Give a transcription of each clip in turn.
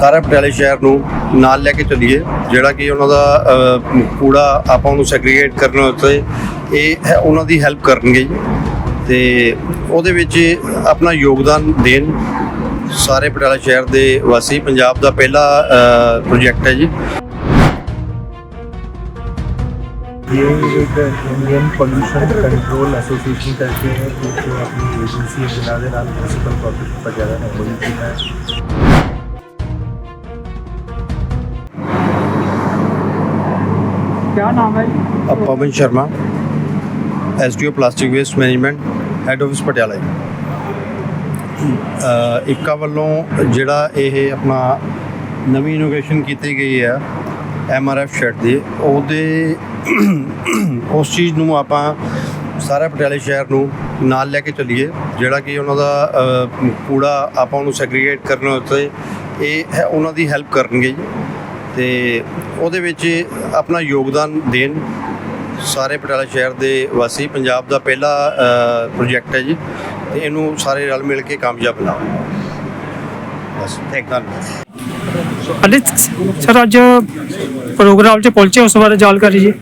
ਸਾਰੇ ਪਟਿਆਲੇ ਸ਼ਹਿਰ ਨੂੰ ਨਾਲ ਲੈ ਕੇ ਚੱਲੀਏ ਜਿਹੜਾ ਕਿ ਉਹਨਾਂ ਦਾ ਅ, ਕੂੜਾ ਆਪਾਂ ਉਹਨੂੰ ਸੈਗਰੀਗੇਟ ਕਰਨ ਉੱਤੇ ਇਹ ਹੈ ਉਹਨਾਂ ਦੀ ਹੈਲਪ ਕਰਨਗੇ ਜੀ ਤੇ ਉਹਦੇ ਵਿੱਚ ਆਪਣਾ ਯੋਗਦਾਨ ਦੇਣ ਸਾਰੇ ਪਟਿਆਲਾ ਸ਼ਹਿਰ ਦੇ ਵਾਸੀ ਪੰਜਾਬ ਦਾ ਪਹਿਲਾ ਪ੍ਰੋਜੈਕਟ ਹੈ ਜੀ ये एक इंडियन पोल्यूशन कंट्रोल एसोसिएशन करके है एक अपनी एजेंसी है जिन्हों के नाम म्यूनसिपल कॉर्पोरेशन पटियाला ने होई की है ਕੀ ਨਾਮ ਹੈ ਜੀ? Pawan Sharma SDO plastic waste management head office Patiala ji. ਇੱਕਾ ਵੱਲੋਂ ਜਿਹੜਾ ਇਹ ਆਪਣਾ ਨਵੀਂ ਇਨੋਵੇਸ਼ਨ ਕੀਤੀ ਗਈ ਹੈ ਐਫ ਸ਼ਰਟ ਦੀ, ਉਹਦੇ ਉਸ ਚੀਜ਼ ਨੂੰ ਆਪਾਂ ਸਾਰਾ ਪਟਿਆਲੇ ਸ਼ਹਿਰ ਨੂੰ ਨਾਲ ਲੈ ਕੇ ਚੱਲੀਏ, ਜਿਹੜਾ ਕਿ ਉਹਨਾਂ ਦਾ ਕੂੜਾ ਆਪਾਂ ਉਹਨੂੰ ਸੈਗਰੀਗੇਟ ਕਰਨ ਉੱਤੇ ਇਹ ਉਹਨਾਂ ਦੀ ਹੈਲਪ ਕਰਨਗੇ ਜੀ। ਤੇ ਉਹਦੇ ਵਿੱਚ ਆਪਣਾ ਯੋਗਦਾਨ ਦੇਣ ਸਾਰੇ ਪਟਿਆਲਾ ਸ਼ਹਿਰ ਦੇ ਵਾਸੀ ਪੰਜਾਬ ਦਾ ਪਹਿਲਾ ਪ੍ਰੋਜੈਕਟ ਹੈ ਜੀ ਤੇ ਇਹਨੂੰ ਸਾਰੇ ਰਲ ਮਿਲ ਕੇ ਕਾਮਯਾਬ ਬਣਾਓ ਬਸ ਥੈਂਕ ਯੂ ਅਰੇ ਸਰ ਅੱਜ ਪ੍ਰੋਗਰਾਮ 'ਚ ਪਹੁੰਚੇ ਉਸ ਬਾਰੇ ਜਾਣਕਾਰੀ ਜੀ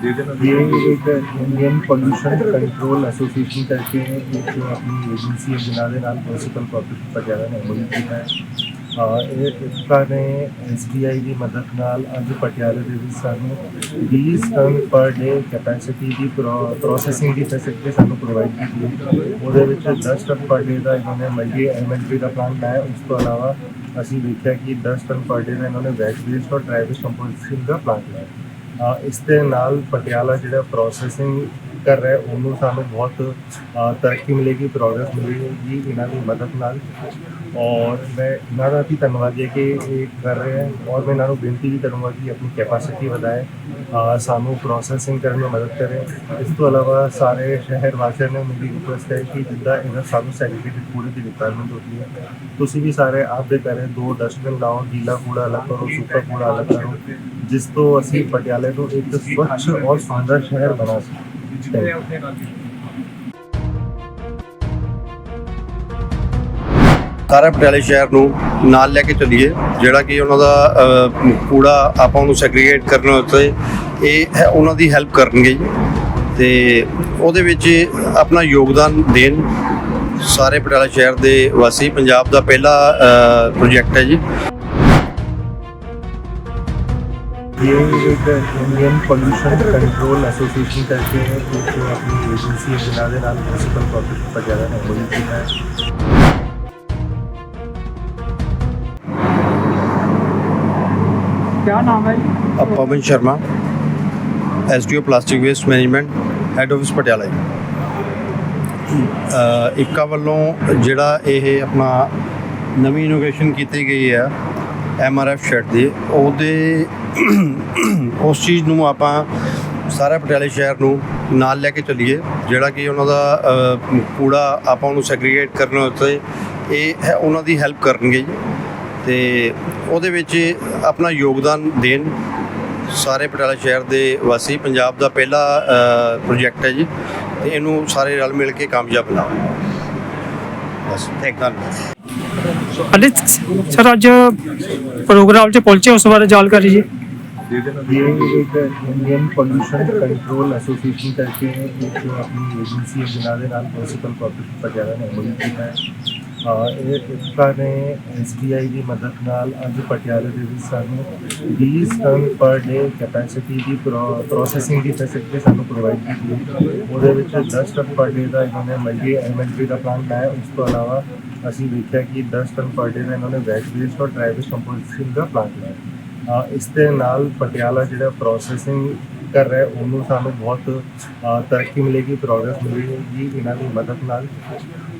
ये एक इंडियन पोल्यूशन कंट्रोल एसोसिएशन करके है एक अपनी एजेंसी है जिन्हों के नाम म्यूनसिपल कॉर्पोरेशन पटियाला ने होई की है ਅਹ ਇਹ ਇਸਕਾ ਨੇ ਐਸਬੀਆਈ ਦੀ ਮਦਦ ਨਾਲ ਅੱਜ ਪਟਿਆਲੇ ਦੇ ਵਿੱਚ ਸਾਨੂੰ 20 ਟਨ ਪਰ ਡੇ ਕੈਪੈਸਿਟੀ ਦੀ ਪ੍ਰੋਸੈਸਿੰਗ ਦੀ ਫੈਸਿਲਿਟੀ ਸਾਨੂੰ ਪ੍ਰੋਵਾਈਡ ਕੀਤੀ ਹੈ ਉਹਦੇ ਵਿੱਚ 10 ਟਨ ਪਰ ਡੇ ਦਾ ਇਹਨਾਂ ਨੇ ਮਲਟੀ ਐਲੀਮੈਂਟਰੀ ਦਾ ਪਲਾਂਟ ਲਾਇਆ। ਉਸ ਤੋਂ ਇਲਾਵਾ ਅਸੀਂ ਦੇਖਿਆ ਕਿ 10 ਟਨ ਪਰ ਡੇ ਦਾ ਇਹਨਾਂ ਨੇ ਵੈਟ ਵੇਸਟ ਔਰ ਡਰਾਈ ਵੇਸਟ ਕੰਪੋਜ਼ਿਸ਼ਨ ਦਾ ਪਲਾਂਟ ਲਾਇਆ। ਇਸ ਦੇ ਨਾਲ ਪਟਿਆਲਾ ਜਿਹੜਾ ਪ੍ਰੋਸੈਸਿੰਗ ਕਰ ਰਿਹਾ ਉਹਨੂੰ ਸਾਨੂੰ ਬਹੁਤ ਤਰੱਕੀ ਮਿਲੇਗੀ ਪ੍ਰੋਗਰੈਸ ਮਿਲੇਗੀ ਇਹਨਾਂ ਦੀ ਮਦਦ ਨਾਲ। ਔਰ ਮੈਂ ਇਹਨਾਂ ਦਾ ਵੀ ਧੰਨਵਾਦੀ ਹੈ ਕਿ ਇਹ ਕਰ ਰਹੇ ਹੈ। ਔਰ ਮੈਂ ਇਹਨਾਂ ਨੂੰ ਬੇਨਤੀ ਵੀ ਕਰੂੰਗਾ ਕਿ ਆਪਣੀ ਕੈਪੈਸਿਟੀ ਵਧਾਏ। ਸਾਨੂੰ ਪ੍ਰੋਸੈਸਿੰਗ ਕਰਨ ਵਿੱਚ ਮਦਦ ਕਰੇ। ਇਸ ਤੋਂ ਇਲਾਵਾ ਸਾਰੇ ਸ਼ਹਿਰ ਵਾਸੀਆਂ ਨੇ ਮੇਰੀ ਰਿਕੁਐਸਟ ਹੈ ਕਿ ਜਿੱਦਾਂ ਇਹਨਾਂ ਸਾਨੂੰ ਸੈਗਰੀਗੇਟਡ ਕੂੜੇ ਦੀ ਰਿਕੁਆਇਰਮੈਂਟ ਹੁੰਦੀ ਹੈ, ਤੁਸੀਂ ਵੀ ਸਾਰੇ ਆਪਦੇ ਘਰੇ ਦੋ ਡਸਟਬਿਨ ਲਾਓ, ਗੀਲਾ ਕੂੜਾ ਅਲੱਗ ਕਰੋ ਸੁੱਕਾ ਕੂੜਾ ਅਲੱਗ ਕਰੋ। ਜਿਸ ਤੋਂ ਅਸੀਂ ਪਟਿਆਲਾ ਨੂੰ ਇੱਕ ਸਵੱਛ ਔਰ ਸੁੰਦਰ ਸ਼ਹਿਰ ਬਣਾ ਸਕੀਏ ਸਾਰੇ ਪਟਿਆਲੇ ਸ਼ਹਿਰ ਨੂੰ ਨਾਲ ਲੈ ਕੇ ਚੱਲੀਏ ਜਿਹੜਾ ਕਿ ਉਹਨਾਂ ਦਾ ਕੂੜਾ ਆਪਾਂ ਉਹਨੂੰ ਸੈਗਰੀਗੇਟ ਕਰਨ ਉੱਤੇ ਇਹ ਹੈ ਉਹਨਾਂ ਦੀ ਹੈਲਪ ਕਰਨਗੇ ਜੀ ਤੇ ਉਹਦੇ ਵਿੱਚ ਆਪਣਾ ਯੋਗਦਾਨ ਦੇਣ ਸਾਰੇ ਪਟਿਆਲਾ ਸ਼ਹਿਰ ਦੇ ਵਾਸੀ ਪੰਜਾਬ ਦਾ ਪਹਿਲਾ ਪ੍ਰੋਜੈਕਟ ਹੈ ਜੀ ये एक इंडियन पोल्यूशन कंट्रोल एसोसिएशन करके है एक अपनी एजेंसी है जिन्हों के नाम म्यूनसिपल कॉर्पोरेशन पटियाला ने होई की है क्या नाम है जी? ਅ, Pawan Sharma SDO plastic waste management head office Patiala ji ਅ, ਇੱਕਾ ਵੱਲੋਂ ਜਿਹੜਾ ਇਹ ਆਪਣਾ ਨਵੀਂ ਇਨੋਵੇਸ਼ਨ ਕੀਤੀ ਗਈ ਹੈ ਐਮਆਰਐਫ ਸ਼ੈਡ ਦੀ ਉਹਦੇ ਉਸ ਚੀਜ਼ ਨੂੰ ਆਪਾਂ ਸਾਰੇ ਪਟਿਆਲੇ ਸ਼ਹਿਰ ਨੂੰ ਨਾਲ ਲੈ ਕੇ ਚੱਲੀਏ, ਜਿਹੜਾ ਕਿ ਉਹਨਾਂ ਦਾ ਕੂੜਾ ਆਪਾਂ ਉਹਨੂੰ ਸੈਗਰੀਗੇਟ ਕਰਨ ਉੱਤੇ ਇਹ ਉਹਨਾਂ ਦੀ ਹੈਲਪ ਕਰਨਗੇ ਜੀ। ਤੇ ਉਹਦੇ ਵਿੱਚ ਆਪਣਾ ਯੋਗਦਾਨ ਦੇਣ ਸਾਰੇ ਪਟਿਆਲਾ ਸ਼ਹਿਰ ਦੇ ਵਾਸੀ, ਪੰਜਾਬ ਦਾ ਪਹਿਲਾ ਪ੍ਰੋਜੈਕਟ ਹੈ ਜੀ। ਤੇ ਇਹਨੂੰ ਸਾਰੇ ਰਲ ਮਿਲ ਕੇ ਕਾਮਯਾਬ ਬਣਾਓ। ਬਸ ਥੈਂਕ ਯੂ ਅਰੇ ਸਰ, ਅੱਜ ਪ੍ਰੋਗਰਾਮ 'ਚ ਪਹੁੰਚੇ ਉਸ ਬਾਰੇ ਜਾਣਕਾਰੀ ਜੀ। ये एक इंडियन पोल्यूशन कंट्रोल एसोसिएशन करके एक अपनी एजेंसी है जिनादे नाम म्यूनसिपल कॉरपोरेशन पटियाला ने एम्बोली की है इसका ने एस बी आई की मदद नाल अज पटियाला सू बीस टन पर डे कैपैसिटी की प्रो प्रोसैसिंग की फैसिलिटी सू प्रोवाइड की वो दस टन पर डे का इन्होंने मंडी पी का प्लांट लाया। उस तो अलावा असी देखा कि दस टन पर डे का इन्होंने वैट और ड्राई कंपोजिशन का प्लांट लाया। ਇਸ ਦੇ ਨਾਲ ਪਟਿਆਲਾ ਜਿਹੜਾ ਪ੍ਰੋਸੈਸਿੰਗ ਕਰ ਰਿਹਾ, ਉਹਨੂੰ ਸਾਨੂੰ ਬਹੁਤ ਤਰੱਕੀ ਮਿਲੇਗੀ ਪ੍ਰੋਗਰੈਸ ਮਿਲੇਗੀ ਇਹਨਾਂ ਦੀ ਮਦਦ ਨਾਲ।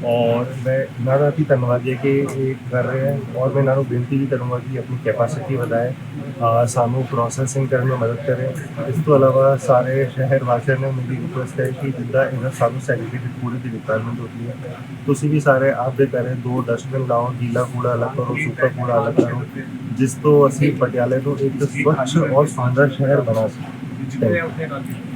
ਔਰ ਮੈਂ ਇਹਨਾਂ ਦਾ ਵੀ ਧੰਨਵਾਦੀ ਹੈ ਕਿ ਇਹ ਕਰ ਰਹੇ ਹੈ। ਔਰ ਮੈਂ ਇਹਨਾਂ ਨੂੰ ਬੇਨਤੀ ਵੀ ਕਰੂੰਗਾ ਕਿ ਆਪਣੀ ਕੈਪੈਸਿਟੀ ਵਧਾਏ ਸਾਨੂੰ ਪ੍ਰੋਸੈਸਿੰਗ ਕਰਨ ਵਿੱਚ ਮਦਦ ਕਰੇ। ਇਸ ਤੋਂ ਇਲਾਵਾ ਸਾਰੇ ਸ਼ਹਿਰ ਵਾਸੀਆਂ ਨੇ ਮੇਰੀ ਰਿਕੁਐਸਟ ਹੈ ਕਿ ਜਿੱਦਾਂ ਇਹਨਾਂ ਸਾਨੂੰ ਸੈਗਰੀਗੇਟਡ ਕੂੜੇ ਦੀ ਰਿਕੁਆਇਰਮੈਂਟ ਹੁੰਦੀ ਹੈ, ਤੁਸੀਂ ਵੀ ਸਾਰੇ ਆਪਦੇ ਘਰੇ ਦੋ ਡਸਟਬਿਨ ਲਾਓ, ਗੀਲਾ ਕੂੜਾ ਅਲੱਗ ਕਰੋ ਸੁੱਕਾ ਕੂੜਾ ਅਲੱਗ ਕਰੋ। ਜਿਸ ਤੋਂ ਅਸੀਂ ਪਟਿਆਲੇ ਨੂੰ ਇੱਕ ਸਵੱਛ ਔਰ ਸੁੰਦਰ ਸ਼ਹਿਰ ਬਣਾ ਸਕੀਏ। de